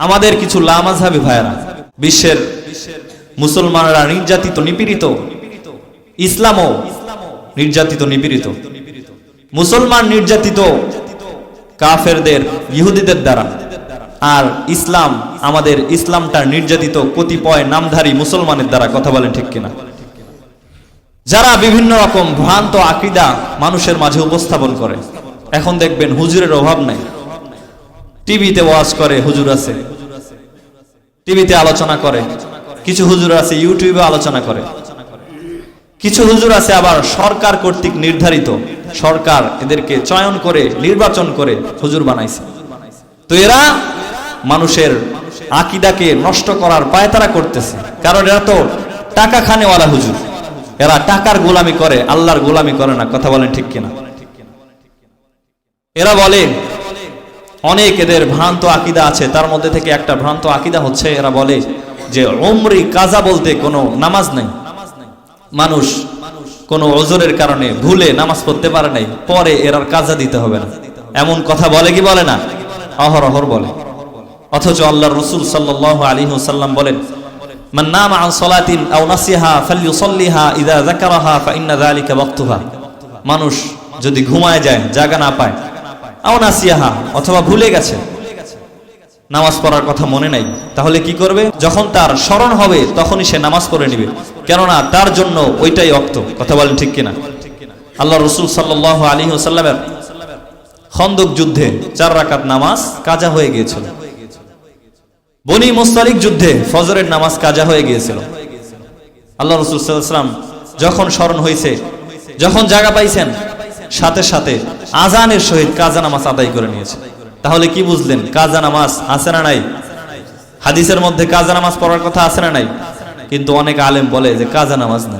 আমাদের কিছু লামাঝাবি ভাইয়েরা, বিশ্বের মুসলমানরা নির্যাতিত, নিপীড়িত, ইসলামও নির্যাতিত, নিপীড়িত। মুসলমান নির্যাতিত কাফেরদের, ইহুদিদের দ্বারা। আর ইসলাম, আমাদের ইসলামটা নির্যাতিত কতিপয় নামধারী মুসলমানের দ্বারা, কথা বলেন ঠিক কিনা? যারা বিভিন্ন রকম ভ্রান্ত আকিদা মানুষের মাঝে উপস্থাপন করে, এখন দেখবেন হুজুরের অভাব নাই। টিভিতে ওয়াজ করে, হুজুর আছে। টিভিতে আলোচনা করে। কিছু হুজুর আছে, ইউটিউবে আলোচনা করে। কিছু হুজুর আছে আবার সরকার কর্তৃক নির্ধারিত। সরকার এদেরকে চয়ন করে, নির্বাচন করে হুজুর বানাইছে। তো এরা মানুষের আকিদাকে নষ্ট করার পায়তারা করতেছে। কারণ এরা তো টাকা খানেওয়ালা হুজুর। এরা টাকার গোলামি করে, আল্লাহর গোলামি করে না। কথা বলেন ঠিক কিনা? এরা বলে অনেক এদের ভ্রান্ত আকিদা আছে তার মধ্যে থেকে একটা ভ্রান্ত আকিদা হচ্ছে এরা বলে যে ওমরি কাজা বলতে কোনো নামাজ নাই মানুষ কোনো ওজোরের কারণে ভুলে নামাজ পড়তে পারে নাই পরে এর আর কাজা দিতে হবে না এমন কথা বলে কি বলে না অহরহর বলে অথচ আল্লাহ রসুল সাল্লাহ আলী সাল্লাম বলেন من نام عن صلاة أو نسيها فليصليها إذا ذكرها فإن ذلك وقتها মানুষ যদি ঘুমায় যায় জাগা না পায় অথবা ভুলে গেছে। নামাজ পড়ার কথা মনে নাই। তাহলে কি করবে? যখন তার স্মরণ হবে, তখনই সে নামাজ পড়ে নিবে। কেননা তার জন্য ওইটাই অক্ত। কথা বলেন ঠিক কিনা? আল্লাহ রসুল সাল্লাহ আলী সাল্লামের খন্দক যুদ্ধে চার রাকাত নামাজ কাজা হয়ে গিয়েছিল। বনি মুস্তালিক যুদ্ধে ফজরের নামাজ কাজা হয়ে গিয়েছিল। আল্লাহ রসুল যখন স্মরণ হয়েছে যখন জায়গা পাইছেন সাথে সাথে আজানের সহিত কাজা নামাজ আদায় করে নিয়েছে। তাহলে কি বুঝলেন, কাজা নামাজ আছে না নাই? হাদিসের মধ্যে কাজা নামাজ পড়ার কথা আছে না নাই? কিন্তু অনেক আলেম বলে যে কাজা নামাজ না।